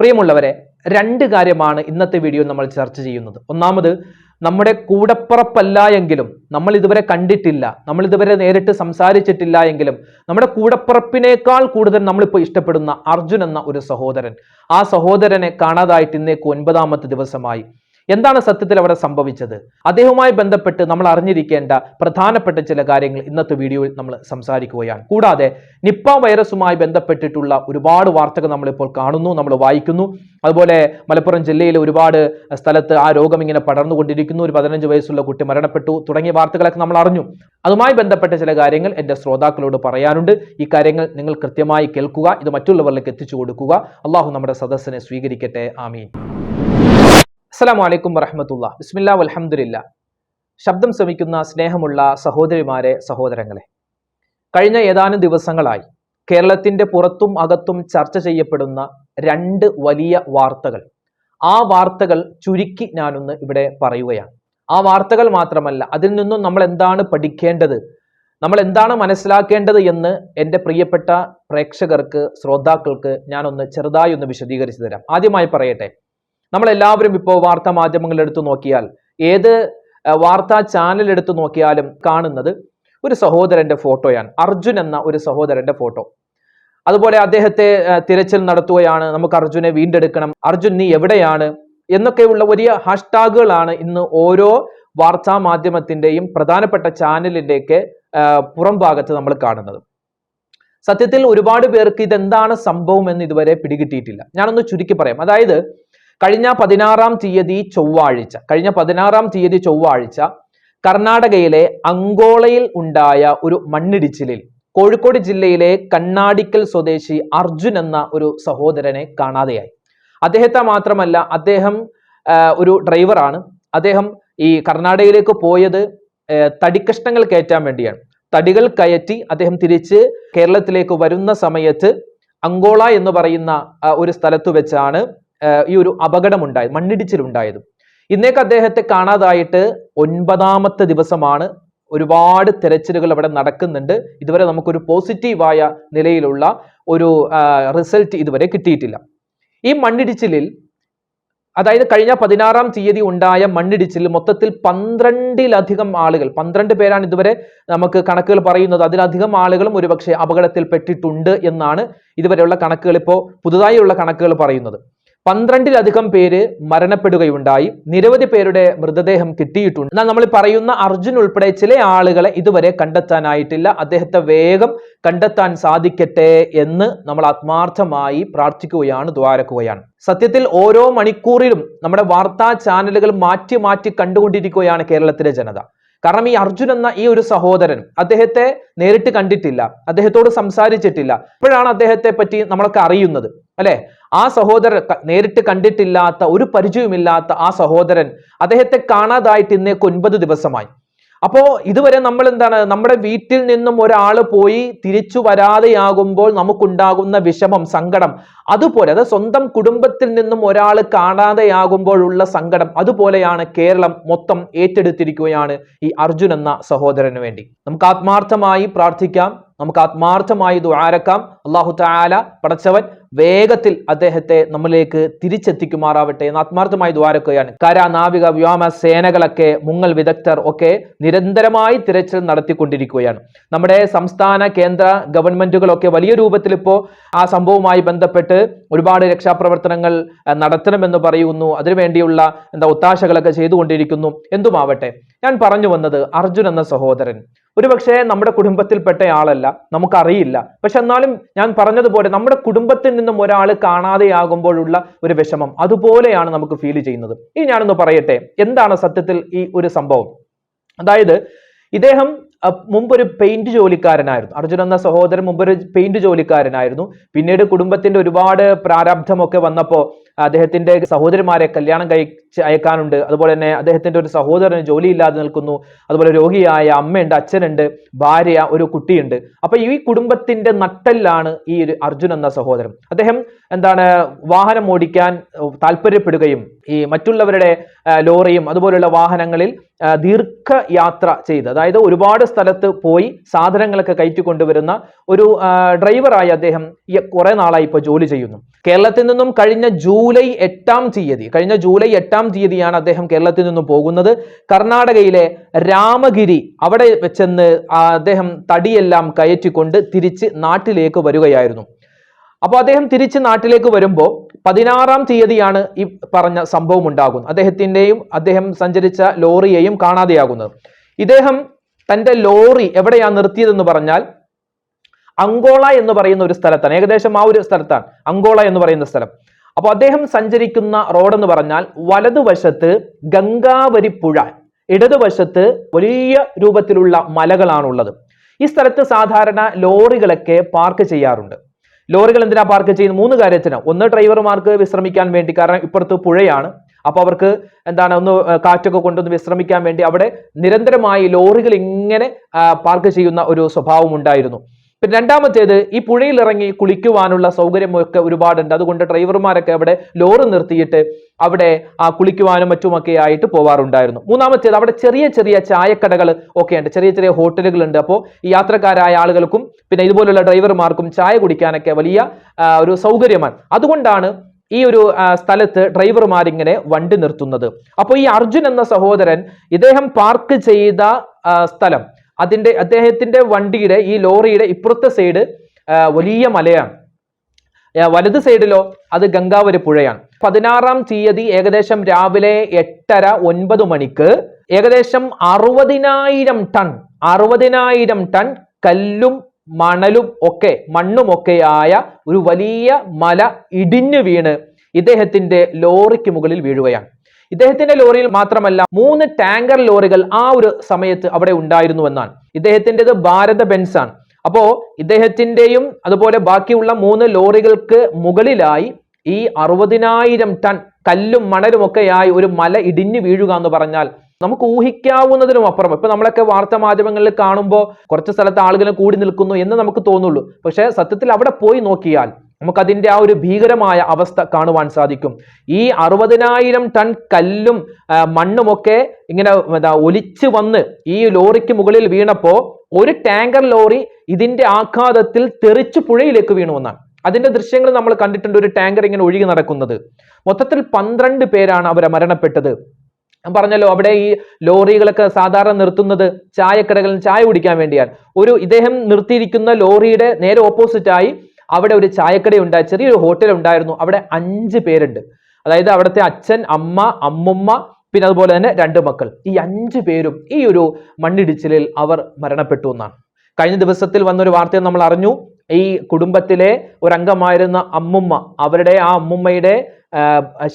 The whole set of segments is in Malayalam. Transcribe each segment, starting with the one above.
പ്രിയമുള്ളവരെ രണ്ട് കാര്യമാണ് ഇന്നത്തെ വീഡിയോ നമ്മൾ ചർച്ച ചെയ്യുന്നത്. ഒന്നാമത് നമ്മുടെ കൂടപ്പുറപ്പല്ല എങ്കിലും നമ്മൾ ഇതുവരെ കണ്ടിട്ടില്ല നമ്മൾ ഇതുവരെ നേരിട്ട് സംസാരിച്ചിട്ടില്ല എങ്കിലും നമ്മുടെ കൂടപ്പുറപ്പിനേക്കാൾ കൂടുതൽ നമ്മളിപ്പോൾ ഇഷ്ടപ്പെടുന്ന അർജുൻ എന്ന ഒരു സഹോദരൻ. ആ സഹോദരനെ കാണാതായിട്ട് ഇന്നേക്ക് ഒൻപതാമത്തെ ദിവസമായി. എന്താണ് സത്യത്തിൽ അവിടെ സംഭവിച്ചത്? അദ്ദേഹവുമായി ബന്ധപ്പെട്ട് നമ്മൾ അറിഞ്ഞിരിക്കേണ്ട പ്രധാനപ്പെട്ട ചില കാര്യങ്ങൾ ഇന്നത്തെ വീഡിയോയിൽ നമ്മൾ സംസാരിക്കുകയാണ്. കൂടാതെ നിപ്പ വൈറസുമായി ബന്ധപ്പെട്ടിട്ടുള്ള ഒരുപാട് വാർത്തകൾ നമ്മളിപ്പോൾ കാണുന്നു നമ്മൾ വായിക്കുന്നു. അതുപോലെ മലപ്പുറം ജില്ലയിലെ ഒരുപാട് സ്ഥലത്ത് ആ രോഗം ഇങ്ങനെ പടർന്നുകൊണ്ടിരിക്കുന്നു. ഒരു പതിനഞ്ച് വയസ്സുള്ള കുട്ടി മരണപ്പെട്ടു തുടങ്ങിയ വാർത്തകളൊക്കെ നമ്മൾ അറിഞ്ഞു. അതുമായി ബന്ധപ്പെട്ട ചില കാര്യങ്ങൾ എന്റെ ശ്രോതാക്കളോട് പറയാനുണ്ട്. ഈ കാര്യങ്ങൾ നിങ്ങൾ കൃത്യമായി കേൾക്കുക. ഇത് മറ്റുള്ളവരിലേക്ക് എത്തിച്ചു കൊടുക്കുക. അള്ളാഹു നമ്മുടെ സദസ്സിനെ സ്വീകരിക്കട്ടെ. ആമീൻ. അസ്സലാമു വലൈക്കും വറഹമത്തുള്ള ബിസ്മില്ല വൽഹംദുലില്ല. ശബ്ദം ശ്രമിക്കുന്ന സ്നേഹമുള്ള സഹോദരിമാരെ സഹോദരങ്ങളെ കഴിഞ്ഞ ഏതാനും ദിവസങ്ങളായി കേരളത്തിന്റെ പുറത്തും അകത്തും ചർച്ച ചെയ്യപ്പെടുന്ന രണ്ട് വലിയ വാർത്തകൾ. ആ വാർത്തകൾ ചുരുക്കി ഞാനൊന്ന് ഇവിടെ പറയുകയാണ്. ആ വാർത്തകൾ മാത്രമല്ല അതിൽ നിന്നും നമ്മൾ എന്താണ് പഠിക്കേണ്ടത് നമ്മൾ എന്താണ് മനസ്സിലാക്കേണ്ടത് എന്ന് എന്റെ പ്രിയപ്പെട്ട പ്രേക്ഷകർക്ക് ശ്രോതാക്കൾക്ക് ഞാനൊന്ന് ചെറുതായി ഒന്ന് വിശദീകരിച്ചു തരാം. ആദ്യമായി പറയട്ടെ നമ്മൾ എല്ലാവരും ഇപ്പോൾ വാർത്താ മാധ്യമങ്ങൾ എടുത്തു നോക്കിയാൽ ഏത് വാർത്താ ചാനൽ എടുത്തു നോക്കിയാലും കാണുന്നത് ഒരു സഹോദരന്റെ ഫോട്ടോയാണ്. അർജുൻ എന്ന ഒരു സഹോദരന്റെ ഫോട്ടോ. അതുപോലെ അദ്ദേഹത്തെ തിരച്ചിൽ നടത്തുകയാണ്. നമുക്ക് അർജുനെ വീണ്ടെടുക്കണം. അർജുൻ നീ എവിടെയാണ്? എന്നൊക്കെയുള്ള വലിയ ഹാഷ്ടാഗുകളാണ് ഇന്ന് ഓരോ വാർത്താ മാധ്യമത്തിന്റെയും പ്രധാനപ്പെട്ട ചാനലിന്റെയൊക്കെ പുറം ഭാഗത്ത് നമ്മൾ കാണുന്നത്. സത്യത്തിൽ ഒരുപാട് പേർക്ക് ഇതെന്താണ് സംഭവം എന്ന് ഇതുവരെ പിടികിട്ടിയിട്ടില്ല. ഞാനൊന്ന് ചുരുക്കി പറയാം. അതായത് കഴിഞ്ഞ പതിനാറാം തീയതി ചൊവ്വാഴ്ച കഴിഞ്ഞ പതിനാറാം തീയതി ചൊവ്വാഴ്ച കർണാടകയിലെ അങ്കോളയിൽ ഉണ്ടായ ഒരു മണ്ണിടിച്ചിലിൽ കോഴിക്കോട് ജില്ലയിലെ കണ്ണാടിക്കൽ സ്വദേശി അർജുൻ എന്ന ഒരു സഹോദരനെ കാണാതെയായി. അദ്ദേഹത്തെ മാത്രമല്ല അദ്ദേഹം ഒരു ഡ്രൈവറാണ്. അദ്ദേഹം ഈ കർണാടകയിലേക്ക് പോയത് തടിക്കഷ്ണങ്ങൾ കയറ്റാൻ വേണ്ടിയാണ്. തടികൾ കയറ്റി അദ്ദേഹം തിരിച്ച് കേരളത്തിലേക്ക് വരുന്ന സമയത്ത് അങ്കോള എന്ന് പറയുന്ന ഒരു സ്ഥലത്ത് വെച്ചാണ് ഈ ഒരു അപകടമുണ്ടായത് മണ്ണിടിച്ചിലുണ്ടായതും. ഇന്നേക്ക് അദ്ദേഹത്തെ കാണാതായിട്ട് ഒൻപതാമത്തെ ദിവസമാണ് ഒരുപാട് തിരച്ചിലുകൾ അവിടെ നടക്കുന്നുണ്ട്. ഇതുവരെ നമുക്കൊരു പോസിറ്റീവായ നിലയിലുള്ള ഒരു റിസൾട്ട് ഇതുവരെ കിട്ടിയിട്ടില്ല. ഈ മണ്ണിടിച്ചിലിൽ അതായത് കഴിഞ്ഞ പതിനാറാം തീയതി ഉണ്ടായ മണ്ണിടിച്ചിൽ മൊത്തത്തിൽ പന്ത്രണ്ടിലധികം ആളുകൾ പന്ത്രണ്ട് പേരാണ് ഇതുവരെ നമുക്ക് കണക്കുകൾ പറയുന്നത്. അതിലധികം ആളുകളും ഒരുപക്ഷെ അപകടത്തിൽപ്പെട്ടിട്ടുണ്ട് എന്നാണ് ഇതുവരെയുള്ള കണക്കുകൾ ഇപ്പോൾ പുതുതായുള്ള കണക്കുകൾ പറയുന്നത്. പന്ത്രണ്ടിലധികം പേര് മരണപ്പെടുകയുണ്ടായി. നിരവധി പേരുടെ മൃതദേഹം കിട്ടിയിട്ടുണ്ട്. എന്നാൽ നമ്മൾ പറയുന്ന അർജുൻ ഉൾപ്പെടെ ചില ആളുകളെ ഇതുവരെ കണ്ടെത്താനായിട്ടില്ല. അദ്ദേഹത്തെ വേഗം കണ്ടെത്താൻ സാധിക്കട്ടെ എന്ന് നമ്മൾ ആത്മാർത്ഥമായി പ്രാർത്ഥിക്കുകയാണ് ദ്വാരക്കുകയാണ്. സത്യത്തിൽ ഓരോ മണിക്കൂറിലും നമ്മുടെ വാർത്താ ചാനലുകൾ മാറ്റി മാറ്റി കണ്ടുകൊണ്ടിരിക്കുകയാണ് കേരളത്തിലെ ജനത. കാരണം ഈ അർജുൻ എന്ന ഈ ഒരു സഹോദരൻ അദ്ദേഹത്തെ നേരിട്ട് കണ്ടിട്ടില്ല അദ്ദേഹത്തോട് സംസാരിച്ചിട്ടില്ല. ഇപ്പോഴാണ് അദ്ദേഹത്തെ പറ്റി നമ്മളൊക്കെ അറിയുന്നത് അല്ലെ? ആ സഹോദരൻ നേരിട്ട് കണ്ടിട്ടില്ലാത്ത ഒരു പരിചയവുമില്ലാത്ത ആ സഹോദരൻ അദ്ദേഹത്തെ കാണാതായിട്ട് ഇന്നേക്ക് ഒൻപത് ദിവസമായി. അപ്പോ ഇതുവരെ നമ്മൾ എന്താണ് നമ്മുടെ വീട്ടിൽ നിന്നും ഒരാൾ പോയി തിരിച്ചു വരാതെയാകുമ്പോൾ നമുക്കുണ്ടാകുന്ന വിഷമം സങ്കടം അതുപോലെ അത് സ്വന്തം കുടുംബത്തിൽ നിന്നും ഒരാൾ കാണാതെയാകുമ്പോഴുള്ള സങ്കടം അതുപോലെയാണ് കേരളം മൊത്തം ഏറ്റെടുത്തിരിക്കുകയാണ് ഈ അർജുൻ എന്ന സഹോദരന് വേണ്ടി. നമുക്ക് ആത്മാർത്ഥമായി പ്രാർത്ഥിക്കാം നമുക്ക് ആത്മാർത്ഥമായി ദ്വാരക്കാം അള്ളാഹു താല പടച്ചവൻ വേഗത്തിൽ അദ്ദേഹത്തെ നമ്മളിലേക്ക് തിരിച്ചെത്തിക്കുമാറാവട്ടെ എന്ന് ആത്മാർത്ഥമായി ദ്വാരക്കുകയാണ് കര നാവിക വ്യോമ സേനകളൊക്കെ മുങ്ങൽ വിദഗ്ധർ ഒക്കെ നിരന്തരമായി തിരച്ചിൽ നടത്തിക്കൊണ്ടിരിക്കുകയാണ്. നമ്മുടെ സംസ്ഥാന കേന്ദ്ര ഗവൺമെന്റുകളൊക്കെ വലിയ രൂപത്തിൽ ഇപ്പോൾ ആ സംഭവവുമായി ബന്ധപ്പെട്ട് ഒരുപാട് രക്ഷാപ്രവർത്തനങ്ങൾ നടത്തണമെന്ന് പറയുന്നു. അതിനുവേണ്ടിയുള്ള എന്താ ഒത്താശകളൊക്കെ ചെയ്തുകൊണ്ടിരിക്കുന്നു. എന്തുമാവട്ടെ ഞാൻ പറഞ്ഞു വന്നത് അർജുൻ എന്ന സഹോദരൻ. ഒരുപക്ഷെ നമ്മുടെ കുടുംബത്തിൽപ്പെട്ട ആളല്ല നമുക്കറിയില്ല. പക്ഷെ എന്നാലും ഞാൻ പറഞ്ഞതുപോലെ നമ്മുടെ കുടുംബത്തിൽ നിന്നും ഒരാൾ കാണാതെയാകുമ്പോഴുള്ള ഒരു വിഷമം അതുപോലെയാണ് നമുക്ക് ഫീൽ ചെയ്യുന്നത്. ഇനി ഞാനൊന്ന് പറയട്ടെ എന്താണ് സത്യത്തിൽ ഈ ഒരു സംഭവം? അതായത് ഇദ്ദേഹം മുമ്പ് ഒരു പെയിന്റ് ജോലിക്കാരനായിരുന്നു. അർജുൻ എന്ന സഹോദരൻ മുമ്പൊരു പെയിന്റ് ജോലിക്കാരനായിരുന്നു. പിന്നീട് കുടുംബത്തിന്റെ ഒരുപാട് പ്രാരാബ്ധമൊക്കെ വന്നപ്പോൾ അദ്ദേഹത്തിന്റെ സഹോദരിമാരെ കല്യാണം കഴിച്ച് അയക്കാനുണ്ട്. അതുപോലെ തന്നെ അദ്ദേഹത്തിന്റെ ഒരു സഹോദരന് ജോലിയില്ലാതെ നിൽക്കുന്നു. അതുപോലെ രോഗിയായ അമ്മയുണ്ട് അച്ഛനുണ്ട് ഭാര്യ ഒരു കുട്ടിയുണ്ട്. അപ്പൊ ഈ കുടുംബത്തിന്റെ നട്ടെല്ലാണ് ഈ ഒരു അർജുൻ എന്ന സഹോദരൻ. അദ്ദേഹം എന്താണ് വാഹനം ഓടിക്കാൻ താല്പര്യപ്പെടുകയും ഈ മറ്റുള്ളവരുടെ ലോറിയും അതുപോലെയുള്ള വാഹനങ്ങളിൽ ദീർഘയാത്ര ചെയ്ത് അതായത് ഒരുപാട് സ്ഥലത്ത് പോയി സാധനങ്ങളൊക്കെ കയറ്റി കൊണ്ടുവരുന്ന ഒരു ഡ്രൈവറായി അദ്ദേഹം കുറെ നാളായി ഇപ്പോൾ ജോലി ചെയ്യുന്നു. കേരളത്തിൽ നിന്നും കഴിഞ്ഞ ജൂലൈ എട്ടാം തീയതി കഴിഞ്ഞ ജൂലൈ എട്ടാം തീയതിയാണ് അദ്ദേഹം കേരളത്തിൽ നിന്നും പോകുന്നത്. കർണാടകയിലെ രാമഗിരി അവിടെ വെച്ചെന്ന് അദ്ദേഹം തടിയെല്ലാം കയറ്റിക്കൊണ്ട് തിരിച്ച് നാട്ടിലേക്ക് വരികയായിരുന്നു. അപ്പോൾ അദ്ദേഹം തിരിച്ച് നാട്ടിലേക്ക് വരുമ്പോൾ പതിനാറാം തീയതിയാണ് ഈ പറഞ്ഞ സംഭവം ഉണ്ടാകുന്നത്. അദ്ദേഹത്തിന്റെയും അദ്ദേഹം സഞ്ചരിച്ച ലോറിയെയും കാണാതെയാകുന്നത്. ഇദ്ദേഹം തന്റെ ലോറി എവിടെയാണ് നിർത്തിയതെന്ന് പറഞ്ഞാൽ അങ്കോള എന്ന് പറയുന്ന ഒരു സ്ഥലത്താണ്. ഏകദേശം ആ ഒരു സ്ഥലത്താണ്. അങ്കോള എന്ന് പറയുന്ന സ്ഥലം. അപ്പോൾ അദ്ദേഹം സഞ്ചരിക്കുന്ന റോഡ് എന്ന് പറഞ്ഞാൽ വലതുവശത്ത് ഗംഗാവരി പുഴ ഇടതുവശത്ത് വലിയ രൂപത്തിലുള്ള മലകളാണുള്ളത്. ഈ സ്ഥലത്ത് സാധാരണ ലോറികളൊക്കെ പാർക്ക് ചെയ്യാറുണ്ട്. ലോറികൾ എന്തിനാ പാർക്ക് ചെയ്യുന്നത്? മൂന്ന് കാര്യത്തിന്. ഒന്ന് ഡ്രൈവർമാർക്ക് വിശ്രമിക്കാൻ വേണ്ടി കാരണം ഇപ്പുറത്ത് പുഴയാണ്. അപ്പൊ അവർക്ക് എന്താണ് ഒന്ന് കാറ്റൊക്കെ കൊണ്ടൊന്ന് വിശ്രമിക്കാൻ വേണ്ടി അവിടെ നിരന്തരമായി ലോറികൾ ഇങ്ങനെ പാർക്ക് ചെയ്യുന്ന ഒരു സ്വഭാവം ഉണ്ടായിരുന്നു. പിന്നെ രണ്ടാമത്തേത് ഈ പുഴയിൽ ഇറങ്ങി കുളിക്കുവാനുള്ള സൗകര്യമൊക്കെ ഒരുപാടുണ്ട്. അതുകൊണ്ട് ഡ്രൈവർമാരൊക്കെ അവിടെ ലോറി നിർത്തിയിട്ട് അവിടെ ആ കുളിക്കുവാനും മറ്റുമൊക്കെ ആയിട്ട് പോവാറുണ്ടായിരുന്നു. മൂന്നാമത്തേത് അവിടെ ചെറിയ ചെറിയ ചായക്കടകൾ ഒക്കെ ഉണ്ട് ചെറിയ ചെറിയ ഹോട്ടലുകൾ ഉണ്ട് അപ്പോൾ ഈ യാത്രക്കാരായ ആളുകൾക്കും പിന്നെ ഇതുപോലുള്ള ഡ്രൈവർമാർക്കും ചായ കുടിക്കാനൊക്കെ വലിയ ഒരു സൗകര്യമാണ്. അതുകൊണ്ടാണ് ഈ ഒരു സ്ഥലത്ത് ഡ്രൈവർമാരിങ്ങനെ വണ്ടി നിർത്തുന്നത്. അപ്പോൾ ഈ അർജുൻ എന്ന സഹോദരൻ ഇദ്ദേഹം പാർക്ക് ചെയ്ത സ്ഥലം അതിന്റെ അദ്ദേഹത്തിന്റെ വണ്ടിയുടെ ഈ ലോറിയുടെ ഇപ്പുറത്തെ സൈഡ് വലിയ മലയാണ്. വലത് സൈഡിലോ അത് ഗംഗാവരി പുഴയാണ്. പതിനാറാം തീയതി ഏകദേശം രാവിലെ എട്ടര ഒൻപത് മണിക്ക് ഏകദേശം അറുപതിനായിരം ടൺ അറുപതിനായിരം ടൺ കല്ലും മണലും ഒക്കെ മണ്ണും ഒക്കെയായ ഒരു വലിയ മല ഇടിഞ്ഞു വീണ് ഇദ്ദേഹത്തിന്റെ ലോറിക്ക് മുകളിൽ വീഴുകയാണ്. ഇദ്ദേഹത്തിന്റെ ലോറിയിൽ മാത്രമല്ല മൂന്ന് ടാങ്കർ ലോറികൾ ആ ഒരു സമയത്ത് അവിടെ ഉണ്ടായിരുന്നു എന്നാണ്. ഇദ്ദേഹത്തിന്റെത് ഭാരത ബെൻസ് ആണ് അപ്പോ ഇദ്ദേഹത്തിന്റെയും അതുപോലെ ബാക്കിയുള്ള മൂന്ന് ലോറികൾക്ക് മുകളിലായി ഈ അറുപതിനായിരം ടൺ കല്ലും മണലും ഒക്കെയായി ഒരു മല ഇടിഞ്ഞു വീഴുക എന്ന് പറഞ്ഞാൽ നമുക്ക് ഊഹിക്കാവുന്നതിനും അപ്പുറം. ഇപ്പൊ നമ്മളൊക്കെ വാർത്താ മാധ്യമങ്ങളിൽ കാണുമ്പോൾ കുറച്ച് സ്ഥലത്ത് ആളുകൾ കൂടി നിൽക്കുന്നു എന്ന് നമുക്ക് തോന്നുള്ളൂ. പക്ഷെ സത്യത്തിൽ അവിടെ പോയി നോക്കിയാൽ നമുക്ക് അതിന്റെ ആ ഒരു ഭീകരമായ അവസ്ഥ കാണുവാൻ സാധിക്കും. ഈ അറുപതിനായിരം ടൺ കല്ലും മണ്ണുമൊക്കെ ഇങ്ങനെ ഒലിച്ചു വന്ന് ഈ ലോറിക്ക് മുകളിൽ വീണപ്പോൾ ഒരു ടാങ്കർ ലോറി ഇതിന്റെ ആഘാതത്തിൽ തെറിച്ചു പുഴയിലേക്ക് വീണു എന്നാണ്. അതിന്റെ ദൃശ്യങ്ങൾ നമ്മൾ കണ്ടിട്ടുണ്ട് ഒരു ടാങ്കർ ഇങ്ങനെ ഒഴുകി നടക്കുന്നത്. മൊത്തത്തിൽ പന്ത്രണ്ട് പേരാണ് അവരെ മരണപ്പെട്ടത്. ഞാൻ പറഞ്ഞല്ലോ അവിടെ ഈ ലോറികളൊക്കെ സാധാരണ നിർത്തുന്നത് ചായക്കടകളിൽ ചായ കുടിക്കാൻ വേണ്ടിയാണ്. ഒരു ഇദ്ദേഹം നിർത്തിയിരിക്കുന്ന ലോറിയുടെ നേരെ ഓപ്പോസിറ്റ് ആയി അവിടെ ഒരു ചായക്കട ഉണ്ടായി ചെറിയൊരു ഹോട്ടൽ ഉണ്ടായിരുന്നു. അവിടെ അഞ്ച് പേരുണ്ട്. അതായത് അവിടുത്തെ അച്ഛൻ അമ്മ അമ്മുമ്മ പിന്നെ അതുപോലെ തന്നെ രണ്ട് മക്കൾ. ഈ അഞ്ച് പേരും ഈ ഒരു മണ്ണിടിച്ചിലിൽ അവർ മരണപ്പെട്ടു എന്നാണ്. കഴിഞ്ഞ ദിവസത്തിൽ വന്നൊരു വാർത്തയിൽ നമ്മൾ അറിഞ്ഞു. ഈ കുടുംബത്തിലെ ഒരംഗമായിരുന്ന അമ്മുമ്മ അവരുടെ ആ അമ്മുമ്മയുടെ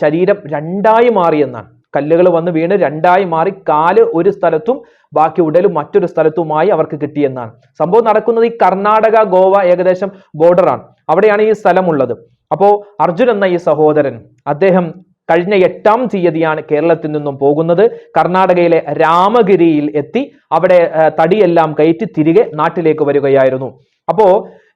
ശരീരം രണ്ടായി മാറിയെന്നാണ് കല്ലുകൾ വന്ന് വീണ് രണ്ടായി മാറി കാൽ ഒരു സ്ഥലത്തും ബാക്കി ഉടലും മറ്റൊരു സ്ഥലത്തുമായി അവർക്ക് കിട്ടിയെന്നാണ്. സംഭവം നടക്കുന്നത് ഈ കർണാടക ഗോവ ഏകദേശം ബോർഡറാണ് അവിടെയാണ് ഈ സ്ഥലമുള്ളത്. അപ്പോ അർജുൻ എന്ന ഈ സഹോദരൻ അദ്ദേഹം കഴിഞ്ഞ എട്ടാം തീയതിയാണ് കേരളത്തിൽ നിന്നും പോകുന്നത്. കർണാടകയിലെ രാമഗിരിയിൽ എത്തി അവിടെ തടിയെല്ലാം കയറ്റി തിരികെ നാട്ടിലേക്ക് വരികയായിരുന്നു. അപ്പോ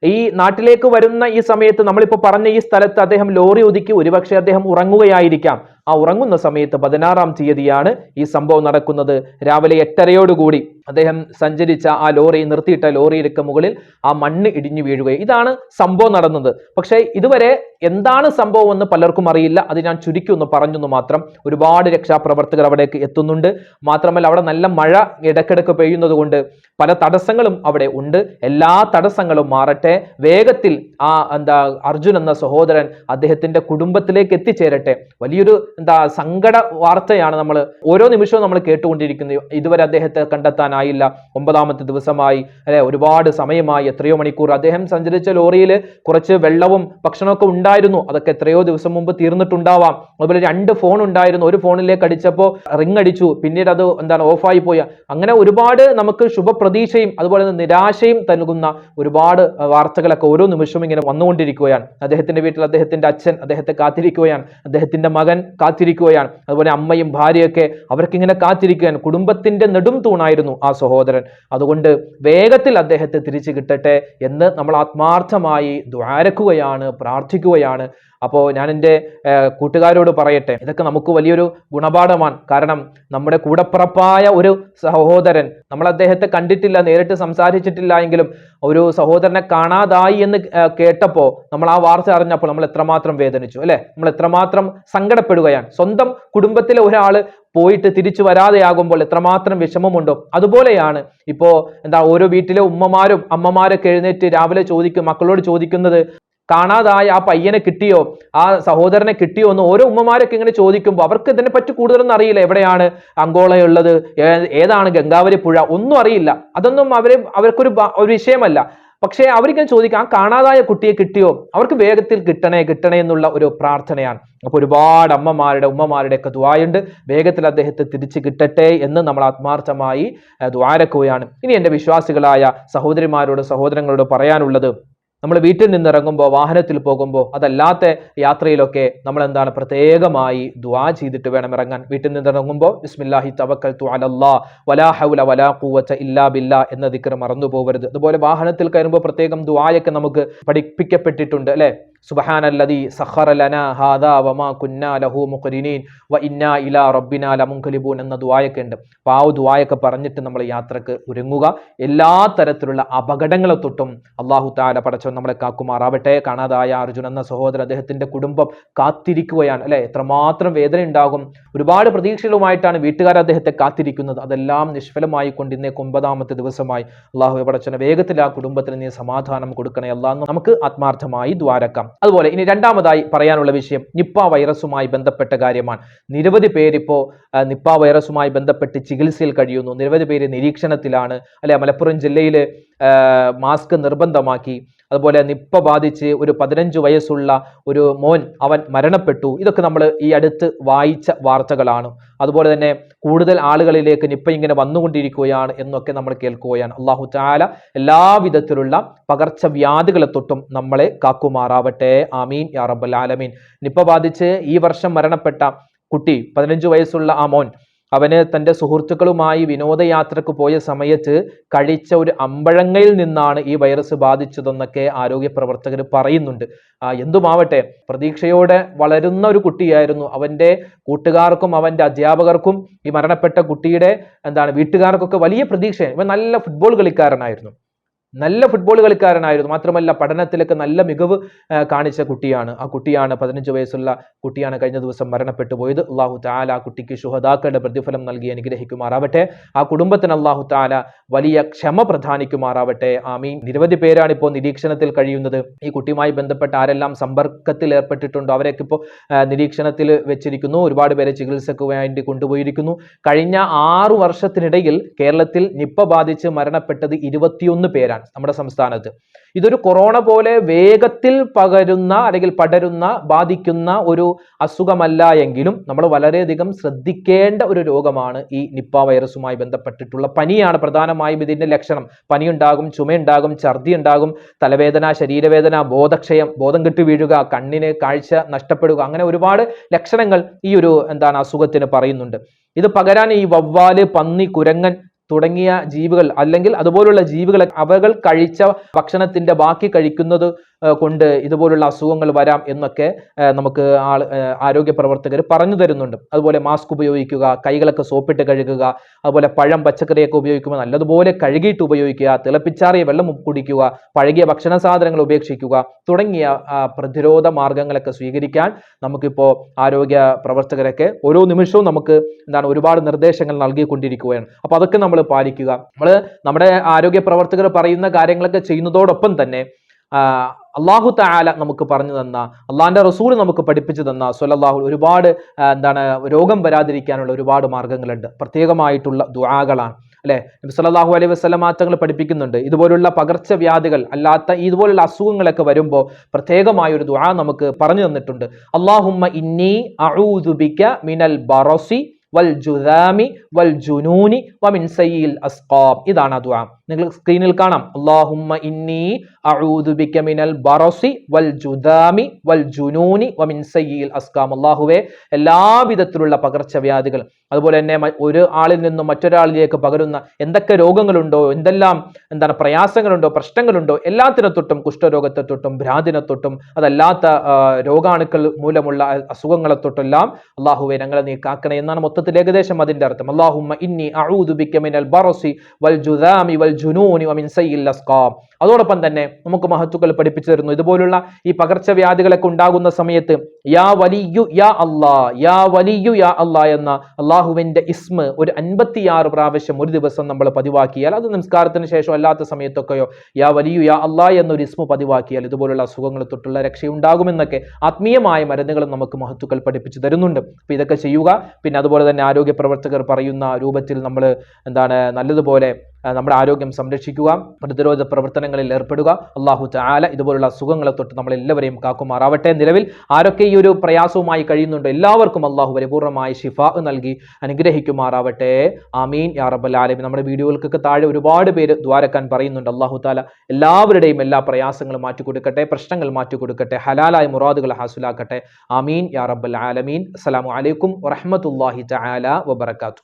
ഈ നാട്ടിലേക്ക് വരുന്ന ഈ സമയത്ത് നമ്മളിപ്പോ പറഞ്ഞ ഈ സ്ഥലത്ത് അദ്ദേഹം ലോറി ഒതുക്കി ഒരുപക്ഷെ അദ്ദേഹം ഉറങ്ങുകയായിരിക്കാം. ആ ഉറങ്ങുന്ന സമയത്ത് പതിനാറാം തീയതിയാണ് ഈ സംഭവം നടക്കുന്നത്. രാവിലെ എട്ടരയോടുകൂടി അദ്ദേഹം സഞ്ചരിച്ച ആ ലോറി നിർത്തിയിട്ട ലോറിയിലേക്ക് മുകളിൽ ആ മണ്ണ് ഇടിഞ്ഞു വീഴുകയും ഇതാണ് സംഭവം നടന്നത്. പക്ഷേ ഇതുവരെ എന്താണ് സംഭവം എന്ന് പലർക്കും അറിയില്ല. അത് ഞാൻ ചുരുക്കി ഒന്ന് പറഞ്ഞെന്ന് മാത്രം ഒരുപാട് രക്ഷാപ്രവർത്തകർ അവിടേക്ക് എത്തുന്നുണ്ട്. മാത്രമല്ല അവിടെ നല്ല മഴ ഇടക്കിടക്ക് പെയ്യുന്നത് കൊണ്ട് പല തടസ്സങ്ങളും അവിടെ ഉണ്ട്. എല്ലാ തടസ്സങ്ങളും മാറട്ടെ. വേഗത്തിൽ ആ എന്താ അർജുൻ എന്ന സഹോദരൻ അദ്ദേഹത്തിന്റെ കുടുംബത്തിലേക്ക് എത്തിച്ചേരട്ടെ. വലിയൊരു എന്താ സങ്കട വാർത്തയാണ് നമ്മൾ ഓരോ നിമിഷവും നമ്മൾ കേട്ടുകൊണ്ടിരിക്കുന്നത്. ഇതുവരെ അദ്ദേഹത്തെ കണ്ടെത്താനായില്ല. ഒമ്പതാമത്തെ ദിവസമായി അല്ലെ ഒരുപാട് സമയമായി എത്രയോ മണിക്കൂർ അദ്ദേഹം സഞ്ചരിച്ച ലോറിയിൽ കുറച്ച് വെള്ളവും ഭക്ഷണമൊക്കെ ഉണ്ടായി ഉണ്ടായിരുന്നു. അതൊക്കെ എത്രയോ ദിവസം മുമ്പ് തീർന്നിട്ടുണ്ടാവാം. അതുപോലെ രണ്ട് ഫോൺ ഉണ്ടായിരുന്നു. ഒരു ഫോണിലേക്ക് അടിച്ചപ്പോൾ റിങ് അടിച്ചു. പിന്നീട് അത് എന്താണ് ഓഫായി പോയ. അങ്ങനെ ഒരുപാട് നമുക്ക് ശുഭപ്രതീക്ഷയും അതുപോലെ തന്നെ നിരാശയും നൽകുന്ന ഒരുപാട് വാർത്തകളൊക്കെ ഓരോ നിമിഷവും ഇങ്ങനെ വന്നുകൊണ്ടിരിക്കുകയാണ്. അദ്ദേഹത്തിന്റെ വീട്ടിൽ അദ്ദേഹത്തിന്റെ അച്ഛൻ അദ്ദേഹത്തെ കാത്തിരിക്കുകയാണ്. അദ്ദേഹത്തിന്റെ മകൻ കാത്തിരിക്കുകയാണ്. അതുപോലെ അമ്മയും ഭാര്യയൊക്കെ അവർക്കിങ്ങനെ കാത്തിരിക്കുകയാണ്. കുടുംബത്തിന്റെ നെടും തൂണായിരുന്നു ആ സഹോദരൻ. അതുകൊണ്ട് വേഗത്തിൽ അദ്ദേഹത്തെ തിരിച്ചു കിട്ടട്ടെ എന്ന് നമ്മൾ ആത്മാർത്ഥമായി ദ്വാരക്കുകയാണ് പ്രാർത്ഥിക്കുകയാണ് അപ്പോൾ ഞാൻ എന്റെ കൂട്ടുകാരോട് പറയട്ടെ ഇതൊക്കെ നമുക്ക് വലിയൊരു ഗുണപാഠമാണ്. കാരണം നമ്മുടെ കൂടപ്പുറപ്പായ ഒരു സഹോദരൻ നമ്മൾ അദ്ദേഹത്തെ കണ്ടിട്ടില്ല നേരിട്ട് സംസാരിച്ചിട്ടില്ല എങ്കിലും ഒരു സഹോദരനെ കാണാതായി എന്ന് കേട്ടപ്പോൾ നമ്മൾ ആ വാർത്ത അറിഞ്ഞപ്പോൾ നമ്മൾ എത്രമാത്രം വേദനിച്ചു അല്ലെ? നമ്മൾ എത്രമാത്രം സങ്കടപ്പെടുകയാണ്. സ്വന്തം കുടുംബത്തിലെ ഒരാൾ പോയിട്ട് തിരിച്ചു വരാതെയാകുമ്പോൾ എത്രമാത്രം വിഷമമുണ്ടോ. അതുപോലെയാണ് ഇപ്പോൾ എന്താ ഓരോ വീട്ടിലെ ഉമ്മമാരും അമ്മമാരൊക്കെ എഴുന്നേറ്റ് രാവിലെ ചോദിക്കും മക്കളോട് ചോദിക്കുന്നത് കാണാതായ ആ പയ്യനെ കിട്ടിയോ ആ സഹോദരനെ കിട്ടിയോ എന്ന് ഓരോ ഉമ്മമാരൊക്കെ ഇങ്ങനെ ചോദിക്കുമ്പോൾ അവർക്ക് ഇതിനെ പറ്റി കൂടുതലൊന്നും അറിയില്ല. എവിടെയാണ് അങ്കോളയുള്ളത് ഏതാണ് ഗംഗാവരി പുഴ? ഒന്നും അറിയില്ല. അതൊന്നും അവരെ അവർക്കൊരു ഒരു വിഷയമല്ല. പക്ഷേ അവരിങ്ങനെ ചോദിക്കാം ആ കാണാതായ കുട്ടിയെ കിട്ടിയോ? അവർക്ക് വേഗത്തിൽ കിട്ടണേ കിട്ടണേ എന്നുള്ള ഒരു പ്രാർത്ഥനയാണ്. അപ്പൊ ഒരുപാട് അമ്മമാരുടെ ഉമ്മമാരുടെ ഒക്കെ ദ്വായുണ്ട് വേഗത്തിൽ അദ്ദേഹത്തെ തിരിച്ചു കിട്ടട്ടെ എന്ന് നമ്മൾ ആത്മാർത്ഥമായി ദ്വാരക്കുകയാണ് ഇനി എന്റെ വിശ്വാസികളായ സഹോദരിമാരോട് സഹോദരങ്ങളോട് പറയാനുള്ളത് നമ്മൾ വീട്ടിൽ നിന്നിറങ്ങുമ്പോൾ വാഹനത്തിൽ പോകുമ്പോൾ അതല്ലാത്ത യാത്രയിലൊക്കെ നമ്മൾ എന്താണ് പ്രത്യേകമായി ദുആ ചെയ്തിട്ട് വേണം ഇറങ്ങാൻ വീട്ടിൽ നിന്ന് ഇറങ്ങുമ്പോൾ ബിസ്മില്ലാഹി തവക്കൽ തു അലല്ലാ വലാ ഹൗല വലാ കൂവച്ച ഇല്ലാ ബില്ല എന്ന ദിക്കർ മറന്നു പോകരുത് അതുപോലെ വാഹനത്തിൽ കയറുമ്പോൾ പ്രത്യേകം ദുആയൊക്കെ നമുക്ക് പഠിപ്പിക്കപ്പെട്ടിട്ടുണ്ട് അല്ലെ? സുബ്ഹാനല്ലദീ സഖറ ലനാ ഹാദാ വമാ കുന്നാ ലഹു മുഖരിനീൻ വ ഇന്ന ഇലാ റബ്ബിനാ ലമുൻഖലിബൂൻ എന്ന ദുആയൊക്കെ ഉണ്ട്. അപ്പോൾ ആ പറഞ്ഞിട്ട് നമ്മൾ യാത്രയ്ക്ക് ഒരുങ്ങുക. എല്ലാ തരത്തിലുള്ള അപകടങ്ങളെ തൊട്ടും അള്ളാഹു താല പടച്ചവൻ നമ്മളെ കാക്കുമാറാവട്ടെ. കാണാതായ അർജുൻ എന്ന സഹോദരൻ അദ്ദേഹത്തിന്റെ കുടുംബം കാത്തിരിക്കുകയാണ് അല്ലെ? എത്രമാത്രം വേദന ഉണ്ടാകും. ഒരുപാട് പ്രതീക്ഷകളുമായിട്ടാണ് വീട്ടുകാർ അദ്ദേഹത്തെ കാത്തിരിക്കുന്നത്. അതെല്ലാം നിഷ്ഫലമായി കൊണ്ട് ഇന്നേക്ക് ഒമ്പതാമത്തെ ദിവസമായി. അള്ളാഹു പടച്ചവനെ വേഗത്തിൽ ആ കുടുംബത്തിന് നീ സമാധാനം കൊടുക്കണേ. അല്ലാന്ന് നമുക്ക് ആത്മാർത്ഥമായി ദ്വാരക്കാം അതുപോലെ ഇനി രണ്ടാമതായി പറയാനുള്ള വിഷയം നിപ്പ വൈറസുമായി ബന്ധപ്പെട്ട കാര്യമാണ്. നിരവധി പേരിപ്പോ ആ, നിപ്പ വൈറസുമായി ബന്ധപ്പെട്ട് ചികിത്സയിൽ കഴിയുന്നു. നിരവധി പേര് നിരീക്ഷണത്തിലാണ്. അല്ലെ മലപ്പുറം ജില്ലയിൽ മാസ്ക് നിർബന്ധമാക്കി. അതുപോലെ നിപ്പ ബാധിച്ച് ഒരു പതിനഞ്ച് വയസ്സുള്ള ഒരു മോൻ അവൻ മരണപ്പെട്ടു. ഇതൊക്കെ നമ്മൾ ഈ അടുത്ത് വായിച്ച വാർത്തകളാണ്. അതുപോലെ തന്നെ കൂടുതൽ ആളുകളിലേക്ക് നിപ്പ ഇങ്ങനെ വന്നുകൊണ്ടിരിക്കുകയാണ് എന്നൊക്കെ നമ്മൾ കേൾക്കുകയാണ്. അള്ളാഹു ചാല എല്ലാവിധത്തിലുള്ള പകർച്ചവ്യാധികളെ തൊട്ടും നമ്മളെ കാക്കുമാറാവട്ടെ. ആമീൻ. യാ റബ്ബൽ ആലമീൻ. നിപ്പ ബാധിച്ച് ഈ വർഷം മരണപ്പെട്ട കുട്ടി പതിനഞ്ച് വയസ്സുള്ള ആ മോൻ അവന് തന്റെ സുഹൃത്തുക്കളുമായി വിനോദയാത്രക്ക് പോയ സമയത്ത് കഴിച്ച ഒരു അമ്പഴങ്ങയിൽ നിന്നാണ് ഈ വൈറസ് ബാധിച്ചതെന്നൊക്കെ ആരോഗ്യ പ്രവർത്തകർ പറയുന്നുണ്ട്. എന്തുമാവട്ടെ പ്രതീക്ഷയോടെ വളരുന്ന ഒരു കുട്ടിയായിരുന്നു അവന്റെ കൂട്ടുകാർക്കും അവന്റെ അധ്യാപകർക്കും ഈ മരണപ്പെട്ട കുട്ടിയുടെ എന്താണ് വീട്ടുകാർക്കൊക്കെ വലിയ പ്രതീക്ഷയാണ്. ഇവൻ നല്ല ഫുട്ബോൾ കളിക്കാരനായിരുന്നു. നല്ല ഫുട്ബോൾ കളിക്കാരനായിരുന്നു. മാത്രമല്ല പഠനത്തിലൊക്കെ നല്ല മികവ് കാണിച്ച കുട്ടിയാണ്. ആ കുട്ടിയാണ് പതിനഞ്ച് വയസ്സുള്ള കുട്ടിയാണ് കഴിഞ്ഞ ദിവസം മരണപ്പെട്ടു പോയത്. അള്ളാഹു താല ആ കുട്ടിക്ക് ശുഹദാക്കളുടെ പ്രതിഫലം നൽകി അനുഗ്രഹിക്കുമാറാവട്ടെ. ആ കുടുംബത്തിന് അള്ളാഹു താല വലിയ ക്ഷമ പ്രധാനിക്കുമാറാവട്ടെ. ആമീൻ. നിരവധി പേരാണ് ഇപ്പോൾ നിരീക്ഷണത്തിൽ കഴിയുന്നത്. ഈ കുട്ടിയുമായി ബന്ധപ്പെട്ട ആരെല്ലാം സമ്പർക്കത്തിൽ ഏർപ്പെട്ടിട്ടുണ്ടോ? അവരൊക്കെ ഇപ്പോൾ നിരീക്ഷണത്തിൽ വെച്ചിരിക്കുന്നു. ഒരുപാട് പേരെ ചികിത്സയ്ക്ക് വേണ്ടി കൊണ്ടുപോയിരിക്കുന്നു. കഴിഞ്ഞ ആറു വർഷത്തിനിടയിൽ കേരളത്തിൽ നിപ്പ ബാധിച്ച് മരണപ്പെട്ടത് ഇരുപത്തിയൊന്ന് പേരാണ്. നമ്മുടെ സംസ്ഥാനത്ത്. ഇതൊരു കൊറോണ പോലെ വേഗത്തിൽ പകരുന്ന അല്ലെങ്കിൽ പടരുന്ന ബാധിക്കുന്ന ഒരു അസുഖമല്ല എങ്കിലും നമ്മൾ വളരെയധികം ശ്രദ്ധിക്കേണ്ട ഒരു രോഗമാണ് ഈ നിപ്പ വൈറസുമായി ബന്ധപ്പെട്ടിട്ടുള്ള പനിയാണ് പ്രധാനമായും ഇതിന്റെ ലക്ഷണം. പനിയുണ്ടാകും ചുമയുണ്ടാകും ഛർദി ഉണ്ടാകും തലവേദന ശരീരവേദന ബോധക്ഷയം ബോധം കെട്ടി വീഴുക കണ്ണിന് കാഴ്ച നഷ്ടപ്പെടുക അങ്ങനെ ഒരുപാട് ലക്ഷണങ്ങൾ ഈ ഒരു എന്താണ് അസുഖത്തിന് പറയുന്നുണ്ട്. ഇത് പകരാൻ ഈ വവ്വാൽ പന്നി കുരങ്ങൻ തുടങ്ങിയ ജീവികൾ അല്ലെങ്കിൽ അതുപോലുള്ള ജീവികൾ അവകൾ കഴിച്ച ഭക്ഷണത്തിന്റെ ബാക്കി കഴിക്കുന്നത് കൊണ്ട് ഇതുപോലുള്ള അസുഖങ്ങൾ വരാം എന്നൊക്കെ നമുക്ക് ആൾ ആരോഗ്യ പ്രവർത്തകർ പറഞ്ഞു തരുന്നുണ്ട്. അതുപോലെ മാസ്ക് ഉപയോഗിക്കുക കൈകളൊക്കെ സോപ്പിട്ട് കഴുകുക അതുപോലെ പഴം പച്ചക്കറിയൊക്കെ ഉപയോഗിക്കുമ്പോൾ നല്ലതുപോലെ കഴുകിയിട്ട് ഉപയോഗിക്കുക തിളപ്പിച്ചാറിയ വെള്ളം കുടിക്കുക പഴകിയ ഭക്ഷണ സാധനങ്ങൾ ഉപേക്ഷിക്കുക തുടങ്ങിയ പ്രതിരോധ മാർഗങ്ങളൊക്കെ സ്വീകരിക്കാൻ നമുക്കിപ്പോൾ ആരോഗ്യ പ്രവർത്തകരൊക്കെ ഓരോ നിമിഷവും നമുക്ക് എന്താണ് ഒരുപാട് നിർദ്ദേശങ്ങൾ നൽകിക്കൊണ്ടിരിക്കുകയാണ്. അപ്പോൾ അതൊക്കെ നമ്മൾ പാലിക്കുക. നമ്മൾ നമ്മുടെ ആരോഗ്യ പ്രവർത്തകർ പറയുന്ന കാര്യങ്ങളൊക്കെ ചെയ്യുന്നതോടൊപ്പം തന്നെ അള്ളാഹു താല നമുക്ക് പറഞ്ഞു തന്ന അള്ളാഹിന്റെ റസൂൽ നമുക്ക് പഠിപ്പിച്ചു തന്ന സുലല്ലാഹു ഒരുപാട് എന്താണ് രോഗം വരാതിരിക്കാനുള്ള ഒരുപാട് മാർഗങ്ങളുണ്ട് പ്രത്യേകമായിട്ടുള്ള ദുആകളാണ്. അല്ലെ? സല്ലല്ലാഹു അലൈഹി വസ്ലമാറ്റങ്ങൾ പഠിപ്പിക്കുന്നുണ്ട്. ഇതുപോലുള്ള പകർച്ചവ്യാധികൾ അല്ലാത്ത ഇതുപോലുള്ള അസുഖങ്ങളൊക്കെ വരുമ്പോൾ പ്രത്യേകമായ ഒരു ദുആ നമുക്ക് പറഞ്ഞു തന്നിട്ടുണ്ട്. അള്ളാഹുമ്മ ഇന്നി അഊദു ബിക മിനൽ ബറസി വൽ ജുദാമി വൽ ജുനൂനി വമിൻ ഇതാണ് ദുആ. നിങ്ങൾ സ്ക്രീനിൽ കാണാം. അല്ലാഹുമ്മ ഇന്നി അഊദു ബിക മിനൽ ബറസി വൽ ജുദാമി വൽ ജുനൂനി വമിൻ അല്ലാഹുവേ എല്ലാ വിധത്തിലുള്ള പകർച്ചവ്യാധികൾ അതുപോലെ തന്നെ ഒരു ആളിൽ നിന്നും മറ്റൊരാളിലേക്ക് പകരുന്ന എന്തൊക്കെ രോഗങ്ങളുണ്ടോ എന്തെല്ലാം എന്താണ് പ്രയാസങ്ങളുണ്ടോ പ്രശ്നങ്ങളുണ്ടോ എല്ലാത്തിനെ തൊട്ടും കുഷ്ഠരോഗത്തെ തൊട്ടും ഭ്രാന്തിനെ തൊട്ടും അതല്ലാത്ത രോഗാണുക്കൾ മൂലമുള്ള അസുഖങ്ങളെ തൊട്ടെല്ലാം അള്ളാഹുവെ ഞങ്ങളെ നീ കാക്കണേ എന്നാണ് മൊത്തത്തിൽ ഏകദേശം അതിന്റെ അർത്ഥം. അള്ളാഹുമ്മ ഇന്നി മിനൽ ബറസി വൽ ജുദാമി വൽ ജുനൂനി വമിൻ സയ്യിൽ അസ്ഖാം അതോടൊപ്പം തന്നെ നമുക്ക് മഹത്തുക്കൾ പഠിപ്പിച്ചു തരുന്നു. ഇതുപോലുള്ള ഈ പകർച്ചവ്യാധികളൊക്കെ ഉണ്ടാകുന്ന സമയത്ത് യാ വലിയു യാ അല്ലാ യാ വലിയു യാ അല്ലാ എന്ന അള്ളാഹുവിന്റെ ഇസ്മ ഒരു അൻപത്തിയാറ് പ്രാവശ്യം ഒരു ദിവസം നമ്മൾ പതിവാക്കിയാൽ അത് നമസ്കാരത്തിന് ശേഷം അല്ലാത്ത സമയത്തൊക്കെയോ യാ വലിയു യാ അല്ലാ എന്നൊരു ഇസ്മ പതിവാക്കിയാൽ ഇതുപോലുള്ള അസുഖങ്ങൾ തൊട്ടുള്ള രക്ഷയുണ്ടാകുമെന്നൊക്കെ ആത്മീയമായ മരുന്നുകൾ നമുക്ക് മഹത്തുക്കൾ പഠിപ്പിച്ചു തരുന്നുണ്ട്. അപ്പൊ ഇതൊക്കെ ചെയ്യുക പിന്നെ അതുപോലെ തന്നെ ആരോഗ്യ പ്രവർത്തകർ പറയുന്ന രൂപത്തിൽ നമ്മൾ എന്താണ് നല്ലതുപോലെ നമ്മുടെ ആരോഗ്യം സംരക്ഷിക്കുക പ്രതിരോധ പ്രവർത്തനങ്ങളിൽ ഏർപ്പെടുക. അള്ളാഹു ചാല ഇതുപോലുള്ള അസുഖങ്ങളെ തൊട്ട് നമ്മൾ എല്ലാവരെയും കാക്കുമാറാവട്ടെ. നിലവിൽ ആരൊക്കെ ഈ ഒരു പ്രയാസവുമായി കഴിയുന്നുണ്ടോ എല്ലാവർക്കും അള്ളാഹു പരിപൂർണമായി ഷിഫ നൽകി അനുഗ്രഹിക്കുമാറാവട്ടെ. ആമീൻ. യാ റബ്ബൽ നമ്മുടെ വീഡിയോകൾക്കൊക്കെ താഴെ ഒരുപാട് പേര് ദ്വാരക്കാൻ പറയുന്നുണ്ട്. അള്ളാഹു താല എല്ലാവരുടെയും എല്ലാ പ്രയാസങ്ങളും മാറ്റിക്കൊടുക്കട്ടെ പ്രശ്നങ്ങൾ മാറ്റിക്കൊടുക്കട്ടെ ഹലാലായ മുറാദുകൾ ഹാസുലാക്കട്ടെ. ആമീൻ. യാ റബ്ബൽ ആലമീൻ. അസ്സലാമു അലൈക്കും വറഹ്മത്തുള്ളാഹി തആല വബറകാതുഹു.